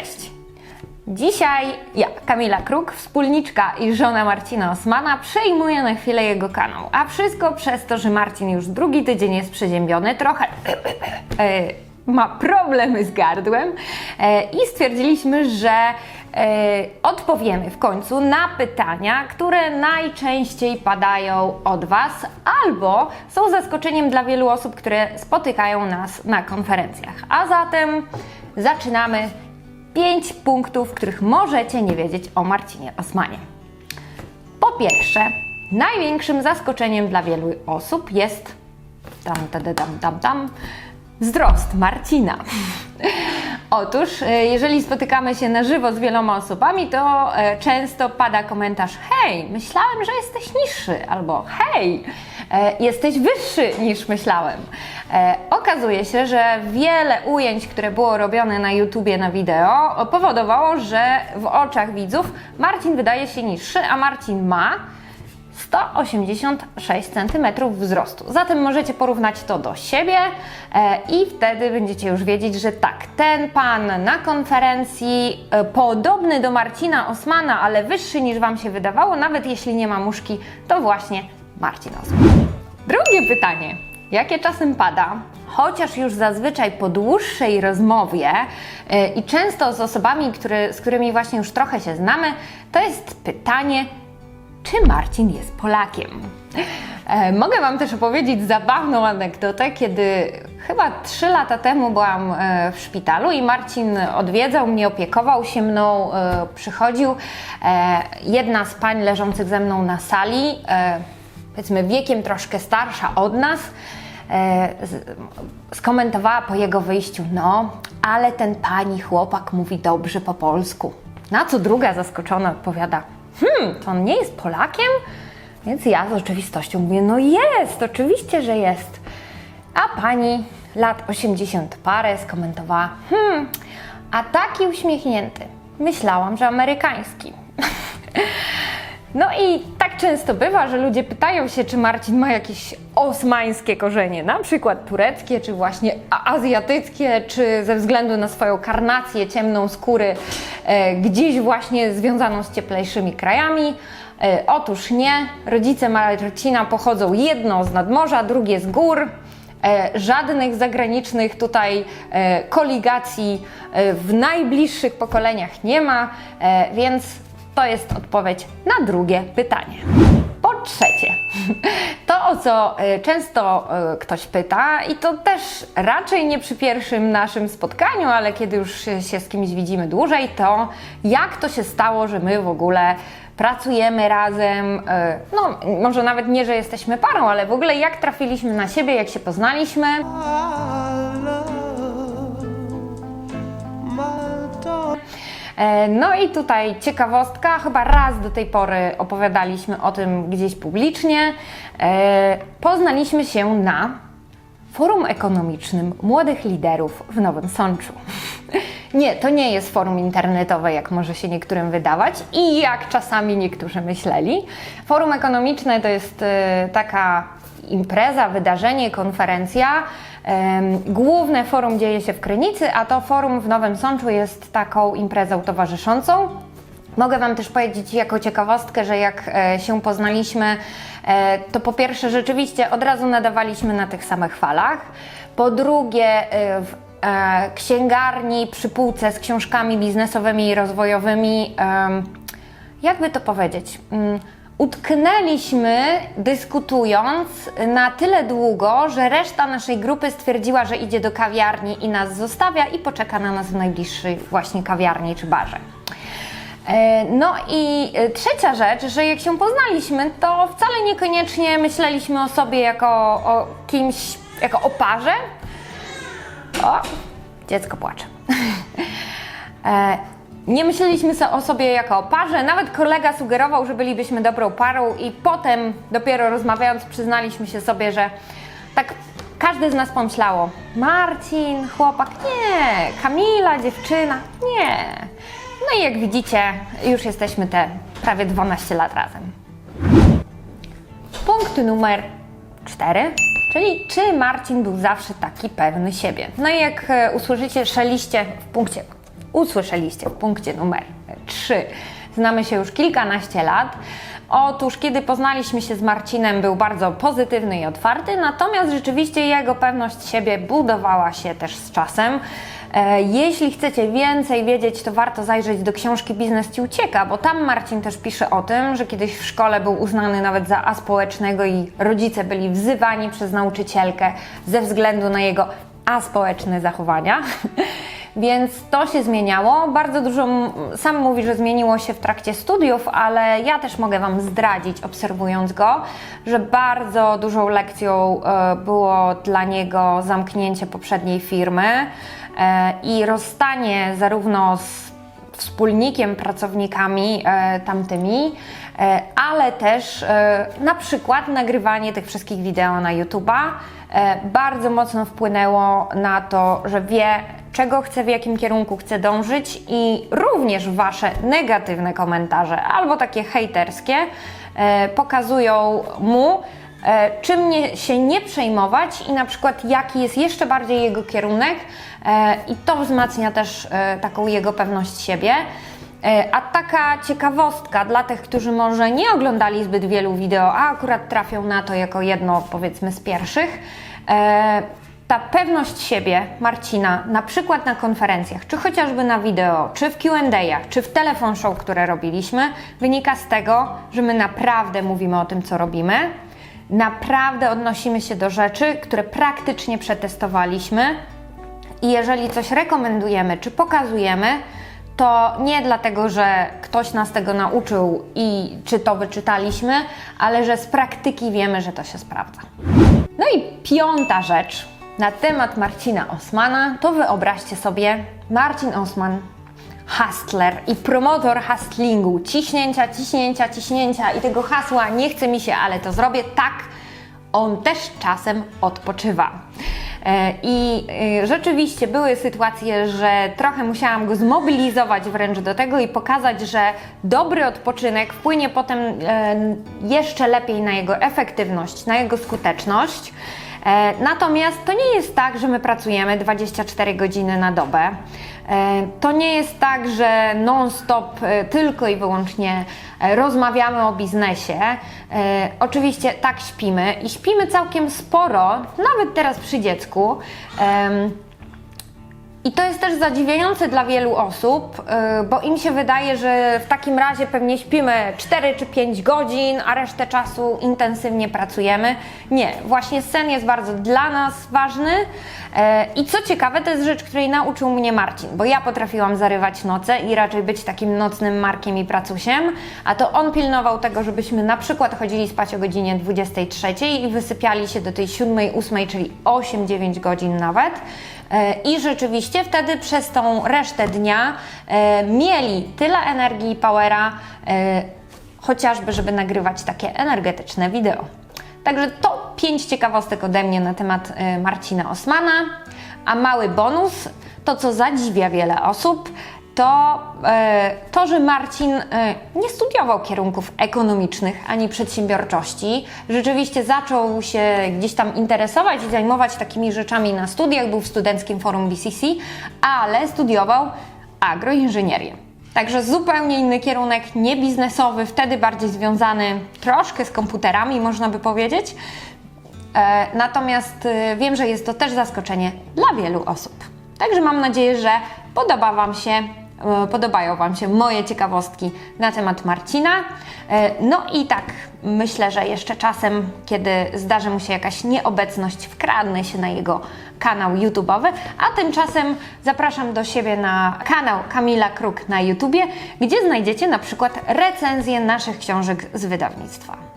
Cześć! Dzisiaj ja, Kamila Kruk, wspólniczka i żona Marcina Osmana, przejmuję na chwilę jego kanał. A wszystko przez to, że Marcin już drugi tydzień jest przeziębiony, trochę e, ma problemy z gardłem e, i stwierdziliśmy, że e, odpowiemy w końcu na pytania, które najczęściej padają od Was albo są zaskoczeniem dla wielu osób, które spotykają nas na konferencjach. A zatem zaczynamy 5 punktów, których możecie nie wiedzieć o Marcinie Osmanie. Po pierwsze, największym zaskoczeniem dla wielu osób jest tam, tam, tam, tam, tam wzrost Marcina. Otóż, e, jeżeli spotykamy się na żywo z wieloma osobami, to e, często pada komentarz: Hej, myślałem, że jesteś niższy, albo Hej, jesteś wyższy niż myślałem. E, Okazuje się, że wiele ujęć, które było robione na YouTubie na wideo, powodowało, że w oczach widzów Marcin wydaje się niższy, a Marcin ma 186 cm wzrostu. Zatem możecie porównać to do siebie e, i wtedy będziecie już wiedzieć, że tak, ten pan na konferencji e, podobny do Marcina Osmana, ale wyższy niż Wam się wydawało, nawet jeśli nie ma muszki, to właśnie Marcin Osman. Drugie pytanie. Jakie czasem pada, chociaż już zazwyczaj po dłuższej rozmowie e, i często z osobami, który, z którymi właśnie już trochę się znamy, to jest pytanie, czy Marcin jest Polakiem. E, mogę Wam też opowiedzieć zabawną anegdotę, kiedy chyba 3 lata temu byłam e, w szpitalu i Marcin odwiedzał mnie, opiekował się mną, e, przychodził. Jedna z pań leżących ze mną na sali, powiedzmy wiekiem troszkę starsza od nas, e, skomentowała po jego wyjściu, no, ale ten pani chłopak mówi dobrze po polsku. Na co druga zaskoczona odpowiada, hmm, to on nie jest Polakiem? Więc ja z oczywistością mówię, no jest, oczywiście, że jest. A pani lat 80 parę skomentowała, hmm, a taki uśmiechnięty. Myślałam, że amerykański. No i tak często bywa, że ludzie pytają się, czy Marcin ma jakieś osmańskie korzenie, na przykład tureckie, czy właśnie azjatyckie, czy ze względu na swoją karnację, ciemną skóry, e, gdzieś właśnie związaną z cieplejszymi krajami. E, otóż nie, rodzice Marcina pochodzą jedno z nadmorza, drugie z gór. E, żadnych zagranicznych tutaj e, koligacji e, w najbliższych pokoleniach nie ma, e, więc to jest odpowiedź na drugie pytanie. Po trzecie, to o co e, często e, ktoś pyta, i to też raczej nie przy pierwszym naszym spotkaniu, ale kiedy już się z kimś widzimy dłużej, to jak to się stało, że my w ogóle pracujemy razem, e, no może nawet nie, że jesteśmy parą, ale w ogóle jak trafiliśmy na siebie, jak się poznaliśmy. No i tutaj ciekawostka, chyba raz do tej pory opowiadaliśmy o tym gdzieś publicznie. E, Poznaliśmy się na Forum Ekonomicznym Młodych Liderów w Nowym Sączu. Nie, to nie jest forum internetowe, jak może się niektórym wydawać i jak czasami niektórzy myśleli. Forum Ekonomiczne to jest e, taka impreza, wydarzenie, konferencja. Główne forum dzieje się w Krynicy, a to forum w Nowym Sączu jest taką imprezą towarzyszącą. Mogę Wam też powiedzieć jako ciekawostkę, że jak e, się poznaliśmy, e, to po pierwsze rzeczywiście od razu nadawaliśmy na tych samych falach. Po drugie, e, w księgarni przy półce z książkami biznesowymi i rozwojowymi, jakby to powiedzieć, mm, utknęliśmy dyskutując na tyle długo, że reszta naszej grupy stwierdziła, że idzie do kawiarni i nas zostawia i poczeka na nas w najbliższej właśnie kawiarni czy barze. E, No i e, trzecia rzecz, że jak się poznaliśmy, to wcale niekoniecznie myśleliśmy o sobie jako o kimś, jako o parze. O, dziecko płacze. Nie myśleliśmy o sobie jako o parze, nawet kolega sugerował, że bylibyśmy dobrą parą i potem dopiero rozmawiając przyznaliśmy się sobie, że tak każdy z nas pomyślało Marcin, chłopak, nie, Kamila, dziewczyna, nie. No i jak widzicie, już jesteśmy te prawie 12 lat razem. Punkt numer 4, czyli czy Marcin był zawsze taki pewny siebie. No i jak e, usłyszycie, szeliście w punkcie usłyszeliście w punkcie numer 3. Znamy się już kilkanaście lat. Otóż, kiedy poznaliśmy się z Marcinem, był bardzo pozytywny i otwarty, natomiast rzeczywiście jego pewność siebie budowała się też z czasem. E, Jeśli chcecie więcej wiedzieć, to warto zajrzeć do książki Biznes Ci ucieka, bo tam Marcin też pisze o tym, że kiedyś w szkole był uznany nawet za aspołecznego i rodzice byli wzywani przez nauczycielkę ze względu na jego aspołeczne zachowania. Więc to się zmieniało. Bardzo dużo, sam mówi, że zmieniło się w trakcie studiów, ale ja też mogę Wam zdradzić, obserwując go, że bardzo dużą lekcją e, było dla niego zamknięcie poprzedniej firmy e, i rozstanie zarówno z wspólnikiem, pracownikami e, tamtymi, ale też na przykład nagrywanie tych wszystkich wideo na YouTube'a bardzo mocno wpłynęło na to, że wie, czego chce, w jakim kierunku chce dążyć i również Wasze negatywne komentarze albo takie hejterskie e, pokazują mu, e, czym nie, się nie przejmować i na przykład jaki jest jeszcze bardziej jego kierunek e, i to wzmacnia też taką jego pewność siebie. A taka ciekawostka dla tych, którzy może nie oglądali zbyt wielu wideo, a akurat trafią na to jako jedno powiedzmy z pierwszych. Ta pewność siebie Marcina, na przykład na konferencjach, czy chociażby na wideo, czy w QA, czy w telefon show, które robiliśmy, wynika z tego, że my naprawdę mówimy o tym, co robimy, naprawdę odnosimy się do rzeczy, które praktycznie przetestowaliśmy. I jeżeli coś rekomendujemy czy pokazujemy, to nie dlatego, że ktoś nas tego nauczył i czy to wyczytaliśmy, ale że z praktyki wiemy, że to się sprawdza. No i piąta rzecz na temat Marcina Osmana, to wyobraźcie sobie Marcin Osman, hustler i promotor hustlingu, ciśnięcia, ciśnięcia, ciśnięcia i tego hasła nie chce mi się, ale to zrobię, tak, on też czasem odpoczywa. E, I e, rzeczywiście były sytuacje, że trochę musiałam go zmobilizować wręcz do tego i pokazać, że dobry odpoczynek wpłynie potem e, jeszcze lepiej na jego efektywność, na jego skuteczność. E, Natomiast to nie jest tak, że my pracujemy 24 godziny na dobę. E, To nie jest tak, że non-stop e, tylko i wyłącznie rozmawiamy o biznesie. Oczywiście tak śpimy i śpimy całkiem sporo, nawet teraz przy dziecku. I to jest też zadziwiające dla wielu osób, yy, bo im się wydaje, że w takim razie pewnie śpimy 4 czy 5 godzin, a resztę czasu intensywnie pracujemy. Nie, właśnie sen jest bardzo dla nas ważny. Yy, I co ciekawe, to jest rzecz, której nauczył mnie Marcin, bo ja potrafiłam zarywać noce i raczej być takim nocnym Markiem i pracusiem, a to on pilnował tego, żebyśmy na przykład chodzili spać o godzinie 23 i wysypiali się do tej 7, 8, czyli 8-9 godzin nawet. E, I rzeczywiście wtedy przez tą resztę dnia e, mieli tyle energii i powera, e, chociażby, żeby nagrywać takie energetyczne wideo. Także to pięć ciekawostek ode mnie na temat Marcina Osmana. A mały bonus, to co zadziwia wiele osób, to e, to, że Marcin e, nie studiował kierunków ekonomicznych ani przedsiębiorczości. Rzeczywiście zaczął się gdzieś tam interesować i zajmować takimi rzeczami na studiach, był w Studenckim Forum BCC, ale studiował agroinżynierię. Także zupełnie inny kierunek, nie biznesowy, wtedy bardziej związany troszkę z komputerami, można by powiedzieć. E, Natomiast wiem, że jest to też zaskoczenie dla wielu osób. Także mam nadzieję, że podoba Wam się, podobają Wam się moje ciekawostki na temat Marcina. E, No i tak myślę, że jeszcze czasem, kiedy zdarzy mu się jakaś nieobecność, wkradnę się na jego kanał YouTube'owy, a tymczasem zapraszam do siebie na kanał Kamila Kruk na YouTubie, gdzie znajdziecie na przykład recenzje naszych książek z wydawnictwa.